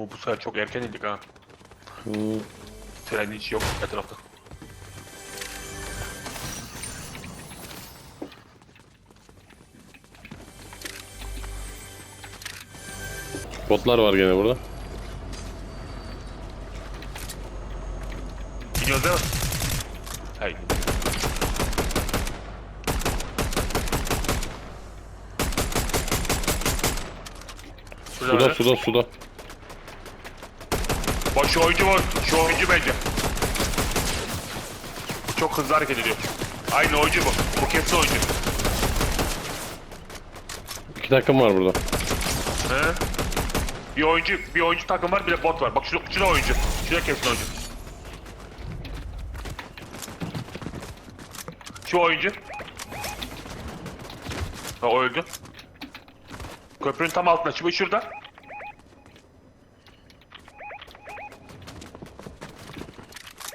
Bu, bu sefer çok erken indik ha. Hmm. Tren hiç yok etrafta. Botlar var gene burada. Gidiyoruz değil mi? Hayır. Suda suda suda. Bak şu oyuncu var. Şu oyuncu bence. Çok hızlı hareket ediyor. Aynı oyuncu bu. Bu kesin oyuncu. İki takım var burada. He? Bir oyuncu, bir oyuncu takım var, bir de bot var. Bak şu, şu da oyuncu. Şu da kesin oyuncu. Şu oyuncu. Ha öldü. Köprünün tam altında. Şu şurada.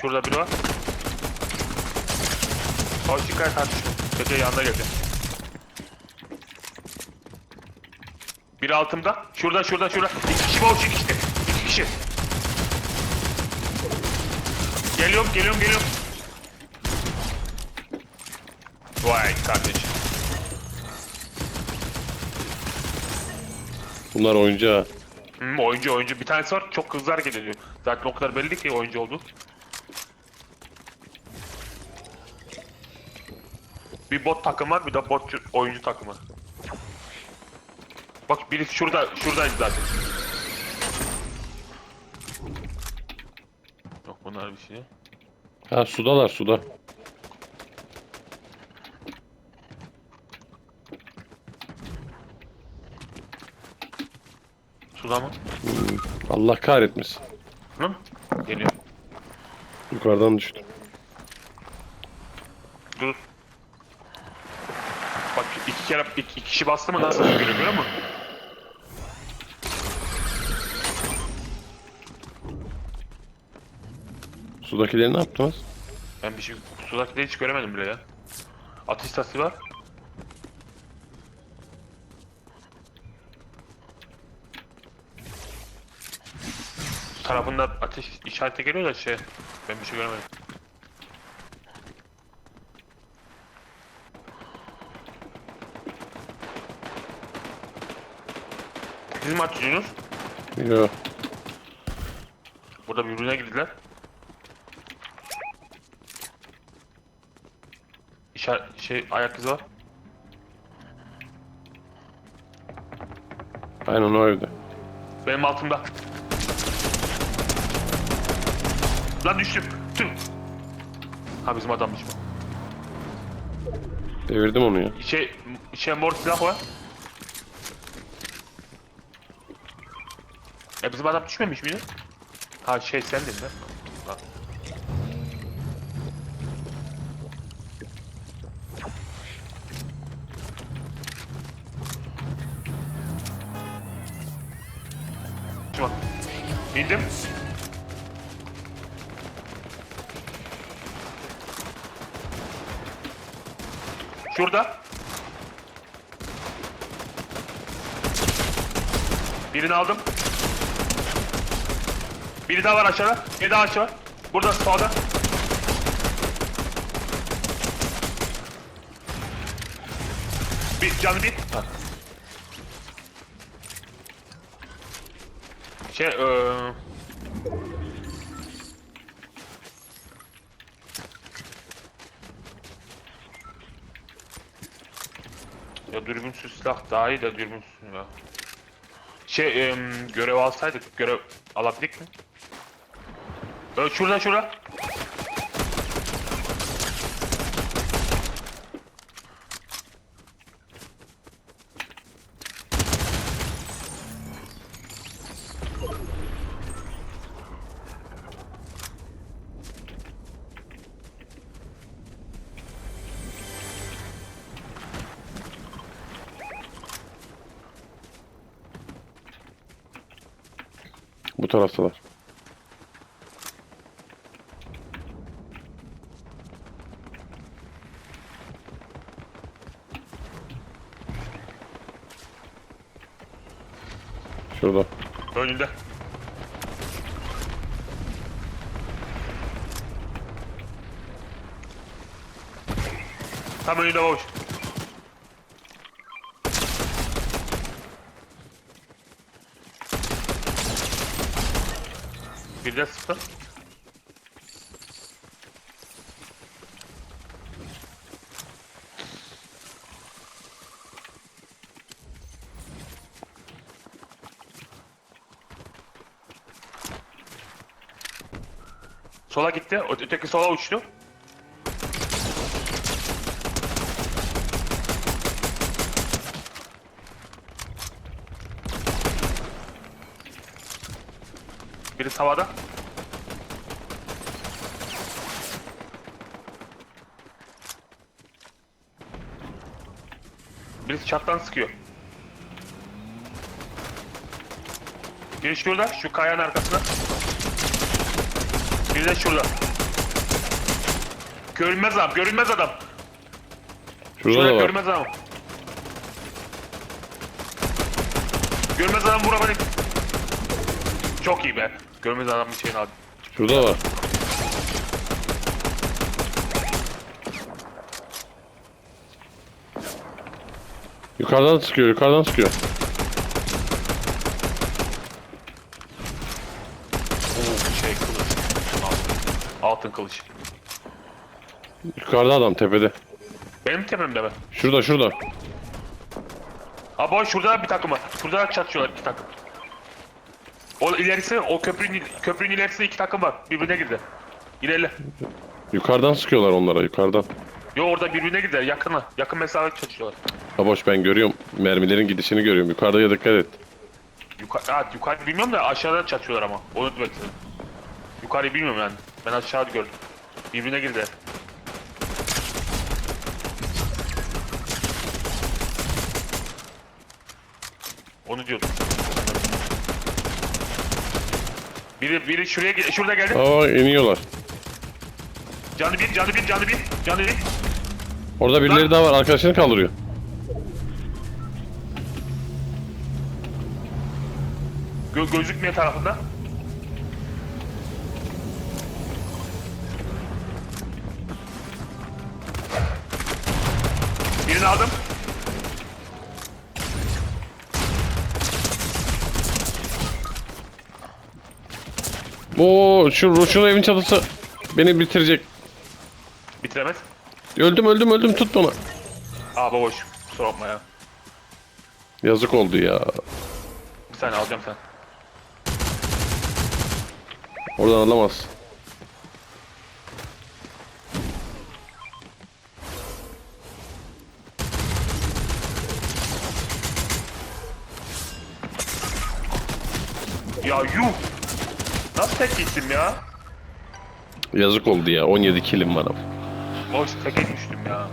Şurada biri var. Hoş dikkat tartışma. Kötü yanına geldi. Biri altımda. Şurada şurada şurada. İki kişi boş işte. İki kişi. Geliyorum geliyorum geliyorum. Vay kardeşim. Bunlar oyuncu ha. Hmm, oyuncu oyuncu. Bir tanesi var çok hızlı hareket ediyor. Zaten o kadar belli ki oyuncu oldu. Bir bot takım var bir de bot oyuncu takımı. Bak birisi şurada şuradaydı zaten. Yok bunlar bir şey. Ha sudalar suda. Suda mı? Allah kahretmesin. Hı? Geliyor. Yukarıdan düştü. Dur. Bak iki kere iki, iki kişi bastı mı nasıl görüyor musun? Sudakileri ne yaptınız? Ben bir şey sudakileri hiç göremedim bile ya. Atış sesi var. Tarafında ateş işareti geliyor da şey ben bir şey göremedim. Siz mi atıyorsunuz? Yok. Burada birbirine girdiler. İşaret şey ayak izi var. Aynen o evde. Benim altımda. Lan düştüm. Tüm. Ha bizim adammış bu. Devirdim onu ya. Şey, şey mor silah var. E bizim adam düşmemiş miydi? Ha şey sendin de. Ha. Tamam. İndim. Şurada. Birini aldım. Biri daha var aşağıda. Biri daha aşağı var. Burada sağda. Bir canı bir. Şey eee... Ya dürbünsüz silah daha iyi de dürbünsüz ya. Şey em, görev alsaydık görev alabildik mi? Ee, şurada şurada. Bu taraftalar. Şurada. Önünde. Tam önünde babuş. De sıktı. Sola gitti. Öteki sola uçtu. Biri havada. Birisi çattan sıkıyor. Biri şurada, şu kayanın arkasında. Biri de şurada. Görünmez adam, görünmez adam. Şurada Şurada da var. görünmez adam. Görünmez adam vuramadık. Çok iyi be. Görünmez adamın şeyini aldı. Şurada var. Yukarıdan sıkıyor, yukarıdan sıkıyor. Şey kılıç. Altın, altın kılıç. Yukarıda adam tepede. Benim tepemde mi? Şurada, şurada. Boy şurada bir takım var. Şurada çatışıyorlar iki takım. O ilerisi, o köprünün, köprünün ilerisinde iki takım var. Birbirine girdi. İlerle. Yukarıdan sıkıyorlar onlara, yukarıdan. Yo orada birbirine girdiler. Yakına. Yakın mesafe çatışıyorlar. Ha boş ben görüyorum. Mermilerin gidişini görüyorum. Yukarıya dikkat et. Yukarı, ha, yukarı bilmiyorum da aşağıda çatışıyorlar ama. Onu demek istedim. Yukarıyı bilmiyorum yani. Ben aşağıda gördüm. Birbirine girdi. Onu diyordum. Biri, biri şuraya gel- şurada geldi. Aa iniyorlar. Canı bir, canı bir, canı bir, canı bir. Orada birileri daha var. Arkadaşını kaldırıyor. Gö gözükmeyen tarafında. Birini aldım. Oo şu şu evin çatısı beni bitirecek. Bitiremez. Öldüm öldüm öldüm tut bana. Aa baboş. Kusura bakma ya. Yazık oldu ya. Bir saniye alacağım sen. Oradan alamaz. Ya yuh! Nasıl tek gittim ya? Yazık oldu ya. 17 kilim var. Boş teke düştüm ya.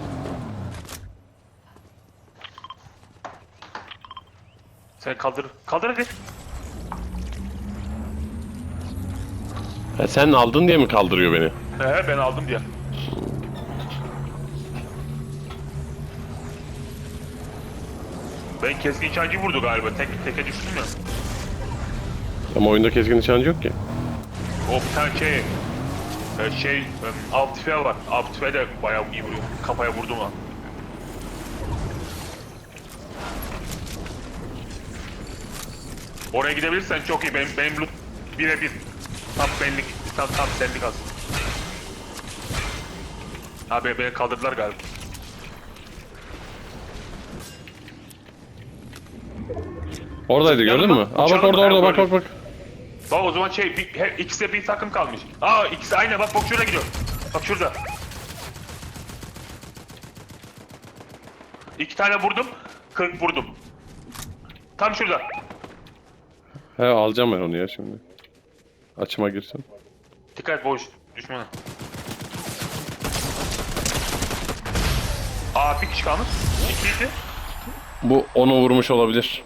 Sen kaldır. Kaldır hadi. Ha, sen aldın diye mi kaldırıyor beni? He ben aldım diye. Ben keskin nişancı vurdu galiba. Tek teke düştüm ya. Ama oyunda keskin nişancı yok ki. O bir tane şey... e, Şey, alt tüfeği var. Alt de bayağı iyi vuruyor. Kafaya vurdum ha. Oraya gidebilirsen çok iyi. Benim, benim loot birebir. Tam benlik, tam, tam senlik aslında. Abi beni kaldırdılar galiba. Oradaydı gördün mü? Aa bak orada orada bak bak bak. Bak o zaman şey, bir, her, ikisi bir takım kalmış. Aa ikisi aynı bak bak şurada gidiyor. Bak şurada. İki tane vurdum, 40 vurdum. Tam şurada. He alacağım ben onu ya şimdi. Açıma girsin. Dikkat et boş düşmana. Aa bir kişi kalmış. İkiydi. Bu onu vurmuş olabilir.